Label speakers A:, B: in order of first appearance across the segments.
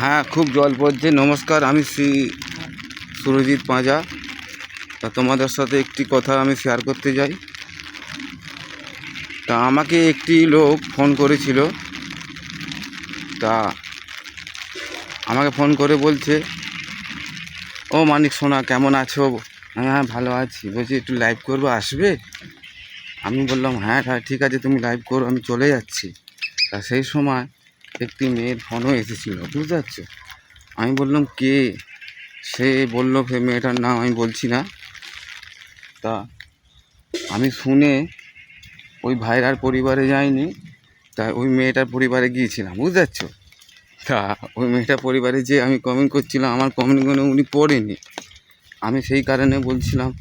A: হ্যাঁ খুব জল পড়ছে। নমস্কার, আমি শ্রী সুরজিৎ পাঁজা। তা তোমাদের সাথে একটি কথা আমি শেয়ার করতে যাই। তা আমাকে একটি লোক ফোন করেছিল। তা আমাকে ফোন করে বলছে, ও মানিক সোনা, কেমন আছো? আমি হ্যাঁ ভালো আছি। বলছি, একটু লাইভ করব, আসবে? আমি বললাম হ্যাঁ হ্যাঁ ঠিক আছে, তুমি লাইভ করো, আমি চলে যাচ্ছি। তা সেই সময় একটি মেয়ের ফোনও এসেছিল, বুঝতে পারছ? আমি বললাম, কে? সে বলল সে মেয়েটার নাম আমি বলছি না। তা আমি শুনে ওই ভাইরার পরিবারে যাইনি, তা ওই মেয়েটার পরিবারে গিয়েছিলাম, বুঝতে পারছ? তা ওই মেয়েটার পরিবারে যে আমি কমেন্ট করছিলাম, আমার কমেন্টগুলো উনি পড়েনি। আমি সেই কারণে বলছিলাম,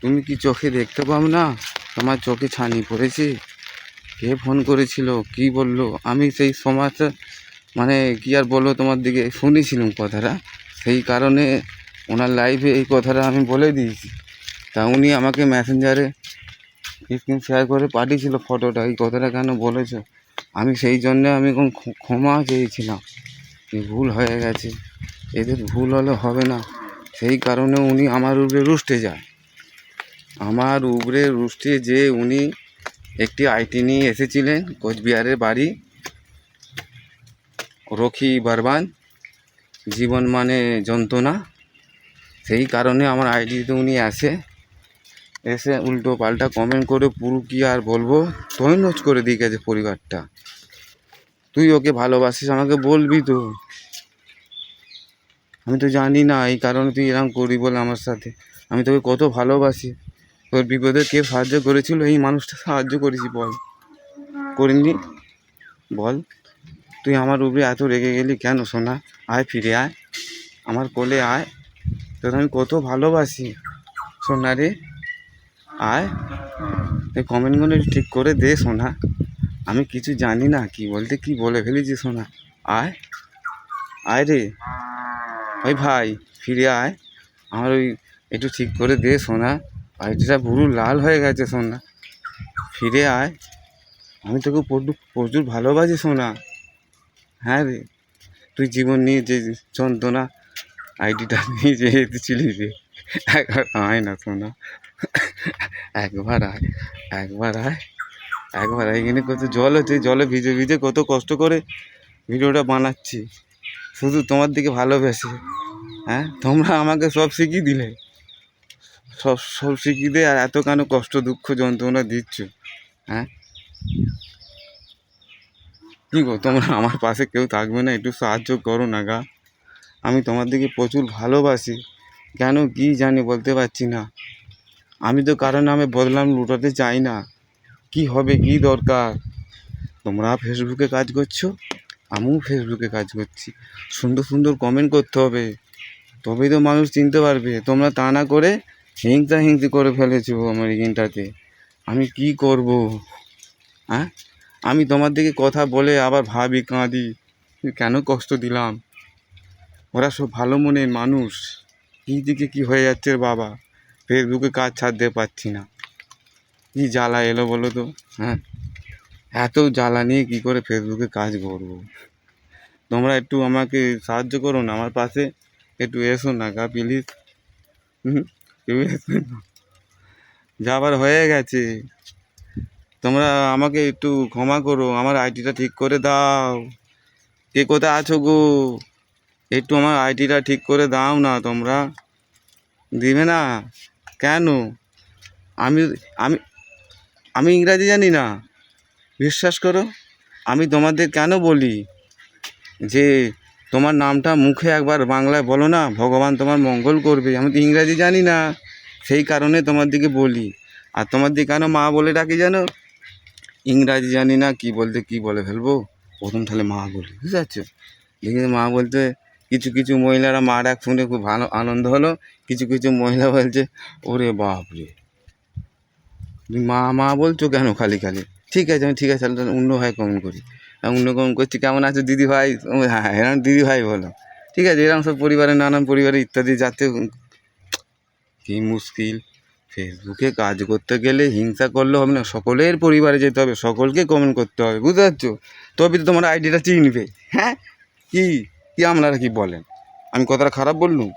A: তুমি কি চোখে দেখতে পাও না? তোমার চোখে ছানি পড়েছে? কে ফোন করেছিল, কি বলল? আমি সেই সময়টা মানে কি আর বলব তোমার দিকে, শুনেছিলাম কথাটা। সেই কারণে ওনার লাইভে এই কথাটা আমি বলে দিয়েছি। তা উনি আমাকে মেসেঞ্জারে স্ক্রিন শেয়ার করে পাঠিয়েছিল ফটোটা এই কথাটা কেন বলেছ? আমি সেই জন্যে আমি এখন ক্ষমা চেয়েছিলাম। ভুল হয়ে গেছে। এদের ভুল হলে হবে না। সেই কারণে উনি আমার উপরে রুষ্টে যায়। আমার উপরে রুষ্টে যে উনি একটি আইটি নিয়ে এসেছিলেন, কোচবিহারের বাড়ি। রকি বারবান, জীবন মানে যন্ত্রণা। সেই কারণে আমার আইডিতে উনি আসে। এসে উল্টো পাল্টা কমেন্ট করে, পুরো, কি আর বলব? তৈনজ করে দিয়ে গেছে পরিবারটা। তুই ওকে ভালোবাসিস, আমাকে বলবি তো। আমি তো জানি না, এই কারণে তুই এরকম করবি বলে আমার সাথে। আমি তোকে কত ভালোবাসি। তোর বিপদে কে সাহায্য করেছিল? এই মানুষটা সাহায্য করেছি, বল। করিনি। বল, তুই আমার উপরে এত রেগে গেলি কেন সোনা? আয় ফিরে আয়। আমার কোলে আয়। তোর আমি কত ভালোবাসি, সোনা রে। আয়। তুই কমেন্টগুলো ঠিক করে দে সোনা। আমি কিছু জানি না, কি বলতে কি বলে ফেলেছি সোনা। আয়। আয় রে। ওই ভাই, ফিরে আয়। আমার ওই একটু ঠিক করে দে সোনা। আইডিটা পুরো লাল হয়ে গেছে সোনা। ফিরে আয়। আমি তোকে প্রচুর ভালোবাসি সোনা। হ্যাঁ রে। তুই জীবন নিয়ে যে যন্ত্রণা, আইডিটা নিয়ে যে এসেছিলি রে, একবার আয় না সোনা। একবার আয়। একবার আয়। একবার আয়। এখানে কত জল হচ্ছে। জলে ভিজে ভিজে কত কষ্ট করে ভিডিওটা বানাচ্ছি। শুধু তোমার দিকে ভালোবেসে। হ্যাঁ? তোমরা আমাকে সব শিখিয়ে দিলে। সব সব শিখিয়ে আর এত কেন কষ্ট, দুঃখ, যন্ত্রণা দিচ্ছ? হ্যাঁ? কী গো, তোমরা আমার পাশে কেউ থাকবে না, একটু সাহায্য করো না গা। আমি তোমার দিকে প্রচুর ভালোবাসি। কেন, কি জানি বলতে পারছি না। আমি তো কারণ আমি বদলাম, লুটাতে চাই না। কি হবে, কি দরকার? তোমরা ফেসবুকে কাজ করছ? আমিও ফেসবুকে কাজ করছি। সুন্দর সুন্দর কমেন্ট করতে হবে। তবেই তো মানুষ চিনতে পারবে। তোমরা তা না করে হিংসা হিংসি করে ফেলেছো আমার এখানটাতে আমি কি করব? হ্যাঁ আমি তোমার দিকে কথা বলে আবার ভাবি কাঁদি। কেন কষ্ট দিলাম? ওরা সব ভালো মনের মানুষ। কী দিকে কি হয়ে যাচ্ছে বাবা? ফেসবুকে কাজ ছাড়তে পারছি না। কি জ্বালা এলো বলো তো? হ্যাঁ? এত জ্বালা নিয়ে কী করে ফেসবুকে কাজ করব? তোমরা একটু আমাকে সাহায্য করো না, আমার পাশে একটু এসো না গা প্লিজ হুম? এসো যাবার হয়ে গেছে। তোমরা আমাকে একটু ক্ষমা করো, আমার আইডিটা ঠিক করে দাও। কে কোথায় আছো গো? একটু আমার আইডিটা ঠিক করে দাও না তোমরা। দিবে না? কেন? আমি আমি আমি ইংরাজি জানি না। বিশ্বাস করো, আমি তোমাদের কেন বলি? যে তোমার নামটা মুখে একবার বাংলায় বলো না, ভগবান তোমার মঙ্গল করবে। আমি তো ইংরাজি জানি না, সেই কারণে তোমার দিকে বলি। আর তোমার দিকে কেন মা বলে ডাকি জানো ইংরাজি জানি না, কি বলতে কি বলে ফেলব? প্রথম তাহলে মা বলি, বুঝতে পারছ? দেখি মা বলতে, কিছু কিছু মহিলারা মা ডাক শুনে খুব ভালো আনন্দ হলো। কিছু কিছু মহিলা বলছে, ওরে বাপ রে। তুমি মা মা বলছো কেন খালি খালি? ঠিক আছে, আমি ঠিক আছে, তাহলে অন্য ভাই কমেন্ট করি। আমি অন্য কমেন্ট করছি, কেমন আছো দিদি ভাই? হ্যাঁ এরকম দিদি ভাই বলো। ঠিক আছে এরকম সব পরিবারে নানান পরিবারে ইত্যাদি যাতে কি মুশকিল। ফেসবুকে কাজ করতে গেলে হিংসা করলে হবে না, সকলের পরিবারে যেতে হবে, সকলকে কমেন্ট করতে হবে, বুঝতে পারছ? তবে তো তোমার আইডিটা চিনবে। হ্যাঁ? কি? কি আপনারা কি বলেন? আমি কথাটা খারাপ বললুম?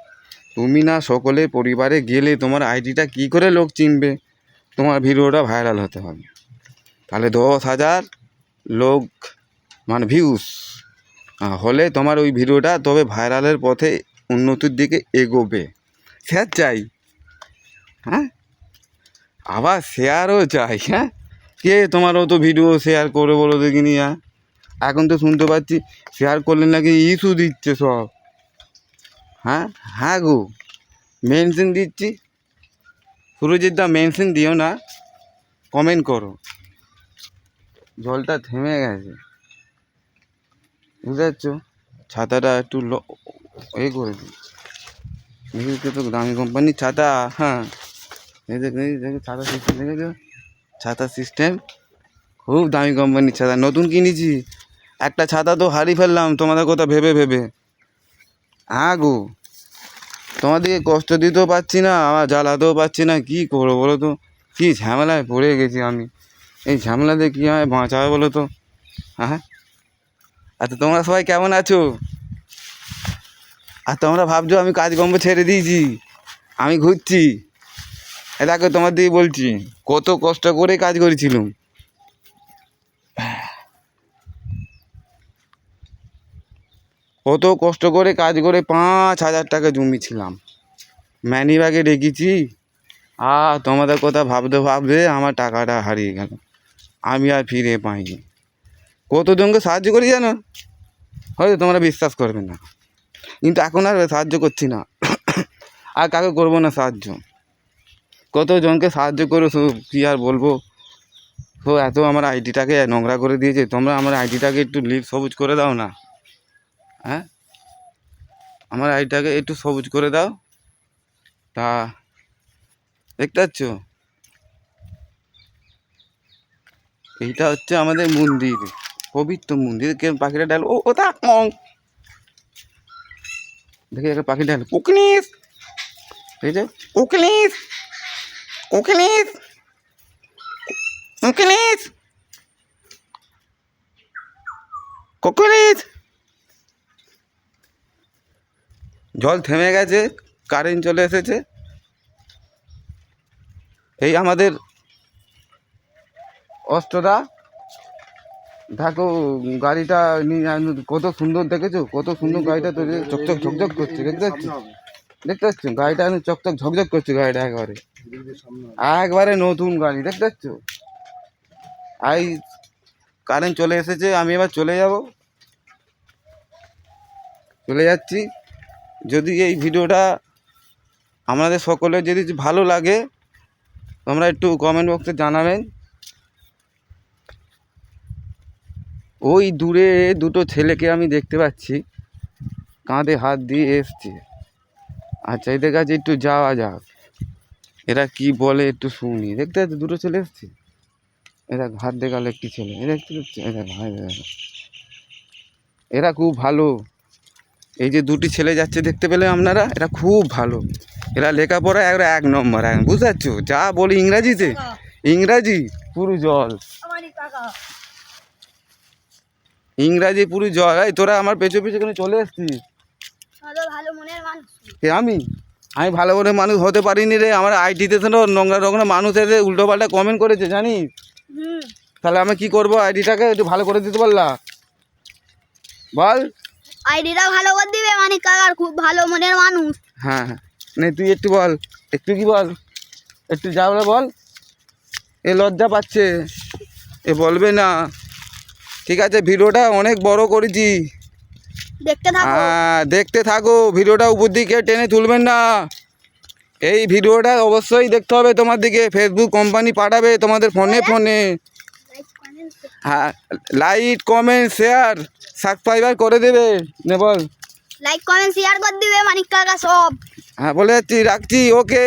A: তুমি না সকলে পরিবারে গেলে তোমার আইডিটা কি করে লোক চিনবে? তোমার ভিডিওটা ভাইরাল হতে হবে। তাহলে দশ হাজার লোক মানে ভিউস হলে তোমার ওই ভিডিওটা তবে ভাইরালের পথে উন্নতির দিকে এগোবে। শেয়ার চাই। হ্যাঁ? আবার শেয়ারও চাই হ্যাঁ? কে তোমার অত ভিডিও শেয়ার করে বলো দেখিনি হ্যাঁ? এখন তো শুনতে পাচ্ছি শেয়ার করলে নাকি ইস্যু দিচ্ছে সব। হ্যাঁ? হ্যাঁ গো মেনশন দিচ্ছি। সুরজিৎ দা মেনশন দিও না। কমেন্ট করো। জলটা থেমে গেছে। বুঝতে পারছ? ছাতাটা একটু ল- এ করে দিই। তো দামি কোম্পানির ছাতা হ্যাঁ। এই দেখ ছাতা সিস্টেম দেখেছ? ছাতা সিস্টেম খুব দামি কোম্পানির ছাতা। নতুন কিনেছি। একটা ছাতা তো হারিয়ে ফেললাম, তোমাদের কথা ভেবে ভেবে। হ্যাঁ গো, তোমাদেরকে কষ্ট দিতেও পারছি না, আবার জ্বালাতেও পারছি না, কী করব বলো তো? কী ঝামেলায় পড়ে গেছি আমি। এই ঝামেলাতে কী হয় বাঁচাবে বলো তো? হ্যাঁ? আচ্ছা তোমরা সবাই কেমন আছো? আর তোমরা ভাবছ আমি কাজকর্ম ছেড়ে দিয়েছি, আমি ঘুরছি। দেখো তোমার দিকে বলছি, কত কষ্ট করে কাজ করেছিলাম। কত কষ্ট করে কাজ করে পাঁচ হাজার টাকা জমিছিলাম। ম্যানি ব্যাগে রেখেছি। আর তোমাদের কথা ভাবতে ভাবতে আমার টাকাটা হারিয়ে গেল। আমি আর ফিরে পাইনি। কতজনকে সাহায্য করি জানো? হয়তো তোমরা বিশ্বাস করবে না। কিন্তু এখন আর সাহায্য করছি না। আর কাকে করব না সাহায্য? কতজনকে সাহায্য করে কী আর বলব? তো এত আমার আইডিটাকে নোংরা করে দিয়েছে। তোমরা আমার আইডিটাকে একটু লিপ সবুজ করে দাও না। হ্যাঁ? আমার আইডিটাকে একটু সবুজ করে দাও। তা দেখতে পাচ্ছ? এইটা হচ্ছে আমাদের মন্দির। পবিত্র মন্দির, কে পাখিটা ডাল, ও ওটা দেখি একটা পাখি ডাল কুকনিস দেখেছ কুকনিস কুকনিস কুকনিস কুকনিস জল থেমে গেছে কারেন্ট চলে এসেছে। এই আমাদের অস্ত্রদা দেখো, গাড়িটা কত সুন্দর দেখেছ? কত সুন্দর গাড়িটা তৈরি চকচক ঝকঝক করছে, দেখতে পাচ্ছ? দেখতে পাচ্ছ? গাড়িটা একদম চকচক ঝকঝক করছে গাড়িটা একবারে। একবারে নতুন গাড়ি, দেখতে পাচ্ছ? আই কারেন্ট চলে এসেছে, আমি এবার চলে যাব। চলে যাচ্ছি। যদি এই ভিডিওটা আমাদের সকলের যদি ভালো লাগে, তোমরা একটু কমেন্ট বক্সে জানাবেন। ওই দূরে দুটো ছেলেকে আমি দেখতে পাচ্ছি। কাঁধে হাত দিয়ে এসছে। আচ্ছা এদের কাছে একটু যাওয়া যাক। এরা কি বলে একটু শুনি। দেখতে পাচ্ছি দুটো ছেলে এসছে। এরা হাত দেখাল একটি ছেলে। এরা দেখতে পাচ্ছি এরা ভাই এরা। খুব ভালো। এই যে দুটি ছেলে যাচ্ছে দেখতে পেলে আপনারা? এরা খুব ভালো। এরা লেখাপড়া এরা এক নম্বর। বুঝতে পারছ? যা বলি ইংরাজিতে। ইংরাজি? পুরো জল। ইংরাজি পুরো জল এই তোরা আমার পেছনে পেছনে চলে এসছিস? কে আমি? আমি ভালো করে মানুষ হতে পারিনি রে। আমার আইটিতে তো নোংরা নোংরা মানুষ এসে উল্টো পাল্টা কমেন্ট করেছে জানিস? তাহলে আমি কি করব? আইডিটাকে একটু ভালো করে দিতে পারলা? বল।
B: আইডিটা ভালো করে দিবে মানে কাকার খুব ভালো মনের মানুষ।
A: হ্যাঁ হ্যাঁ। নে তুই একটু বল। একটু কি বল? একটু যা বল। এ লজ্জা পাচ্ছে। এ বলবে না। ঠিক আছে ভিডিওটা অনেক বড় করেছি।
B: দেখতে থাকো।
A: হ্যাঁ দেখতে থাকো ভিডিওটা উপর দিকে টেনে তুলবেন না। এই ভিডিওটা অবশ্যই দেখতে হবে তোমার দিকে। ফেসবুক কোম্পানি পাঠাবে তোমাদের ফোনে ফোনে। হ্যাঁ লাইক কমেন্ট শেয়ার সাবস্ক্রাইবার করে দেবে। নে বল।
B: লাইক কমেন্ট শেয়ার করে দিবে মানিক কাকা সব।
A: হ্যাঁ বলে যাচ্ছি রাখছি ওকে